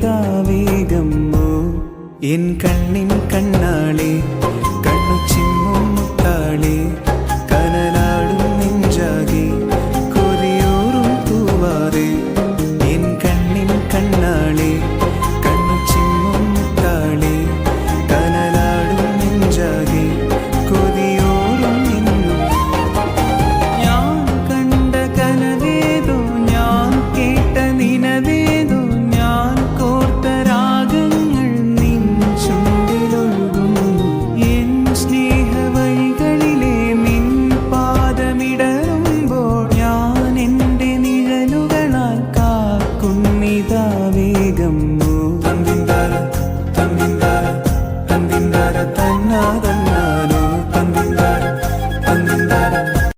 വേഗമ്മോ N കണ്ണിൻ കണ്ണാളെ കണ്ണു ചിമ്മും മുത്താളെ കനലാടും നെഞ്ചാകെ കൊതിയോറും തൂവാതെ. N കണ്ണിൻ കണ്ണാളെ കണ്ണു ചിമ്മും മുത്താളെ കനലാടും നെഞ്ചാകെ ഞാൻ കണ്ട കനവേതോ ഞാൻ കേട്ട നിനവേ லிங்கம்மு தந்திந்தார தந்திந்தார தந்திந்தார தன்னாதம்